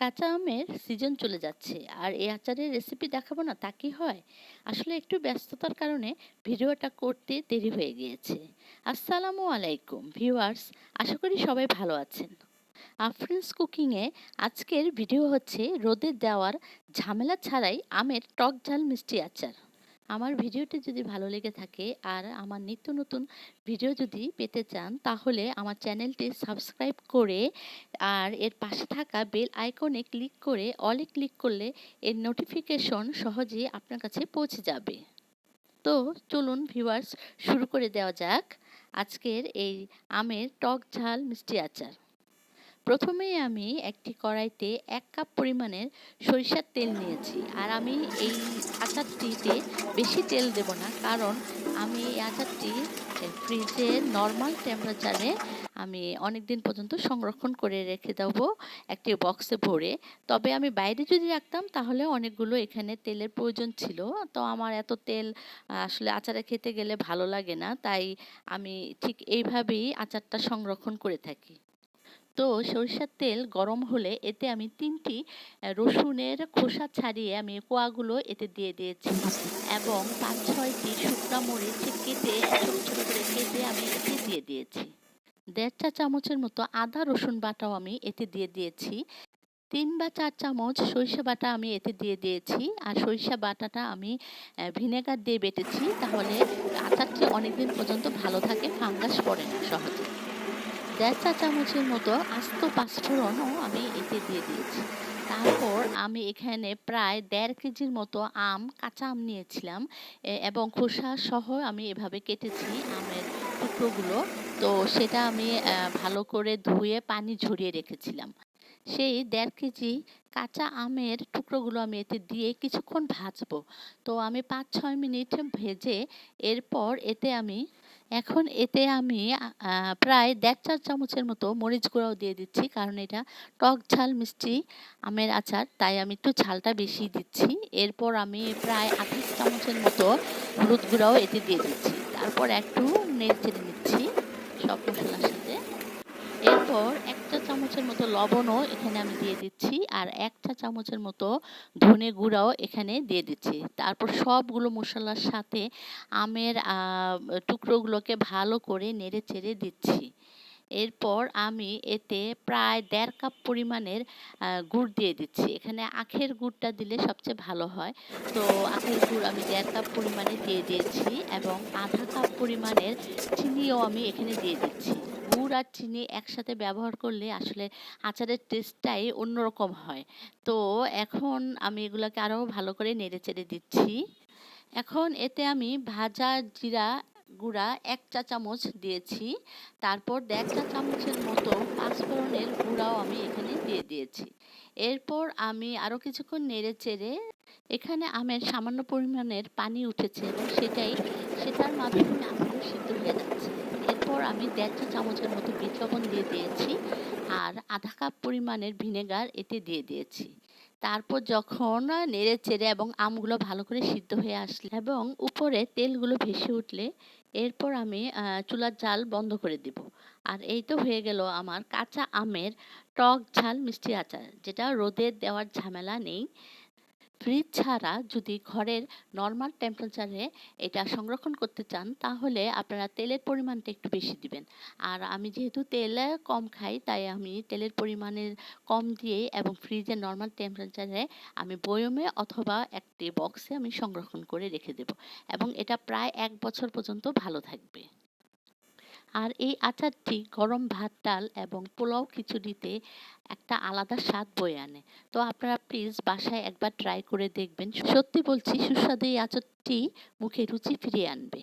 কাঁচা আমের সিজন চলে যাচ্ছে। আর এই আচারের রেসিপি দেখাবো না, তা কি হয়? আসলে একটু ব্যস্ততার কারণে ভিডিওটা করতে দেরি হয়ে গিয়েছে। আসসালামু আলাইকুম ভিউয়ার্স আশা করি সবাই ভালো আছেন। আফ্রিন্স কুকিংয়ে আজকের ভিডিও হচ্ছে রোদে দেওয়ার ঝামেলা ছাড়াই আমের টক ঝাল মিষ্টি আচার। আমার ভিডিওটি যদি ভালো লেগে থাকে আর আমার নিত্য নতুন ভিডিও যদি পেতে চান, তাহলে আমার চ্যানেলটি সাবস্ক্রাইব করে আর এর পাশে থাকা বেল আইকনে ক্লিক করে অলে ক্লিক করলে এর নোটিফিকেশন সহজেই আপনার কাছে পৌঁছে যাবে। তো চলুন ভিউয়ার্স, শুরু করে দেওয়া যাক। আজকের এই আমের টক ঝাল মিষ্টি আচার। প্রথমেই আমি একটি কড়াইতে এক কাপ পরিমাণের সরিষার তেল নিয়েছি। আর আমি এই আচারটিতে বেশি তেল দেব না, কারণ আমি এই আচারটি ফ্রিজে নর্মাল টেম্পারেচারে আমি অনেক দিন পর্যন্ত সংরক্ষণ করে রেখে দেবো একটি বক্সে ভরে। তবে আমি বাইরে যদি রাখতাম, তাহলে অনেকগুলো এখানে তেলের প্রয়োজন ছিল। তো আমার এত তেল আসলে আচারে খেতে গেলে ভালো লাগে না, তাই আমি ঠিক এইভাবেই আচারটা সংরক্ষণ করে থাকি। তো সরিষার তেল গরম হলে এতে আমি তিনটি রসুনের খোসা ছাড়িয়ে আমি কোয়াগুলো এতে দিয়ে দিয়েছি এবং পাঁচ, ছয়টি শুকনা মরিচ কেটে ছোটো ছোটো করে কেটে আমি এতে দিয়ে দিয়েছি। দেড় চা চামচের মতো আদা, রসুন বাটাও আমি এতে দিয়ে দিয়েছি। তিন বা চার চামচ সরিষা বাটা আমি এতে দিয়ে দিয়েছি। আর সরিষা বাটাটা আমি ভিনেগার দিয়ে বেটেছি। তাহলে আচারটি অনেকদিন পর্যন্ত ভালো থাকে, ফাঙ্গাস পড়ে না সহজে। দেড় চা চামচের মতো আস্ত পাঁচফোড়নও আমি এতে দিয়ে দিয়েছি। তারপর আমি এখানে প্রায় দেড় কেজির মতো আম, কাঁচা আম নিয়েছিলাম এবং খোসা সহ আমি এভাবে কেটেছি আমের টুকরোগুলো। তো সেটা আমি ভালো করে ধুয়ে পানি ঝরিয়ে রেখেছিলাম। সেই দেড় কেজি কাঁচা আমের টুকরোগুলো আমি এতে দিয়ে কিছুক্ষণ ভাজবো। তো আমি পাঁচ ছয় মিনিট ভেজে এরপর এতে আমি এখন এতে আমি প্রায় দেড় চার চামচের মতো মরিচ গুঁড়াও দিয়ে দিচ্ছি, কারণ এটা টক ঝাল মিষ্টি আমের আচার, তাই আমি একটু ঝালটা বেশি দিচ্ছি। এরপর আমি প্রায় আঠাশ চামচের মতো হলুদ গুঁড়াও এতে দিয়ে দিচ্ছি। তারপর একটু নেড়ে নিচ্ছি সব মশলার সাথে। এরপর চামচের মতো লবণও এখানে আমি দিয়ে দিচ্ছি আর এক চা চামচের মতো ধনে গুঁড়াও এখানে দিয়ে দিচ্ছি। তারপর সবগুলো মশলার সাথে আমের টুকরোগুলোকে ভালো করে নেড়ে চেড়ে দিচ্ছি। এরপর আমি এতে প্রায় দেড় কাপ পরিমাণের গুড় দিয়ে দিচ্ছি। এখানে আখের গুড়টা দিলে সবচেয়ে ভালো হয়। তো আখের গুড় আমি দেড় কাপ পরিমাণে দিয়ে দিয়েছি এবং আধা কাপ পরিমাণের চিনিও আমি এখানে দিয়ে দিচ্ছি। গুড় আর চিনি একসাথে ব্যবহার করলে আসলে আচারের টেস্টটাই অন্যরকম হয়। তো এখন আমি এগুলোকে আরও ভালো করে নেড়ে চেড়ে দিচ্ছি। এখন এতে আমি ভাজা জিরা গুঁড়া এক চা চামচ দিয়েছি। তারপর দেড় চা চামচের মতো পাঁচফোড়নের গুঁড়াও আমি এখানে দিয়ে দিয়েছি। এরপর আমি আরও কিছুক্ষণ নেড়ে চেড়ে এখানে আমের সামান্য পরিমাণের পানি উঠেছে এবং সেটাই, সেটার মাধ্যমে আমগুলো সিদ্ধ হয়ে যাচ্ছে। এরপর আমি দেড় চা চামচের মতো বিট লবণ দিয়ে দিয়েছি আর আধা কাপ পরিমাণের ভিনেগার এতে দিয়ে দিয়েছি। তারপর যখন নেড়ে চেড়ে এবং আমগুলো ভালো করে সিদ্ধ হয়ে আসলে এবং উপরে তেলগুলো ভেসে উঠলে এরপর আমি চুলার জাল বন্ধ করে দিব। আর এই তো হয়ে গেল আমার কাঁচা আমের টক ঝাল মিষ্টি আচার, যেটা রোদে দেওয়ার ঝামেলা নেই। ফ্রিজ ছাড়া যদি ঘরের নর্মাল টেম্পারেচারে এটা সংরক্ষণ করতে চান, তাহলে আপনারা তেলের পরিমাণটা একটু বেশি দিবেন। আর আমি যেহেতু তেল কম খাই, তাই আমি তেলের পরিমাণের কম দিয়ে এবং ফ্রিজের নর্মাল টেম্পারেচারে আমি বয়মে অথবা একটি বক্সে আমি সংরক্ষণ করে রেখে দেব। এবং এটা প্রায় এক বছর পর্যন্ত ভালো থাকবে। আর এই আচারটি গরম ভাত, ডাল এবং পোলাও খিচুড়িতে একটা আলাদা স্বাদ বয়ে আনে। তো আপনারা প্লিজ বাসায় একবার ট্রাই করে দেখবেন। সত্যি বলছি, সুস্বাদু এই আচারটি মুখে রুচি ফিরিয়ে আনবে।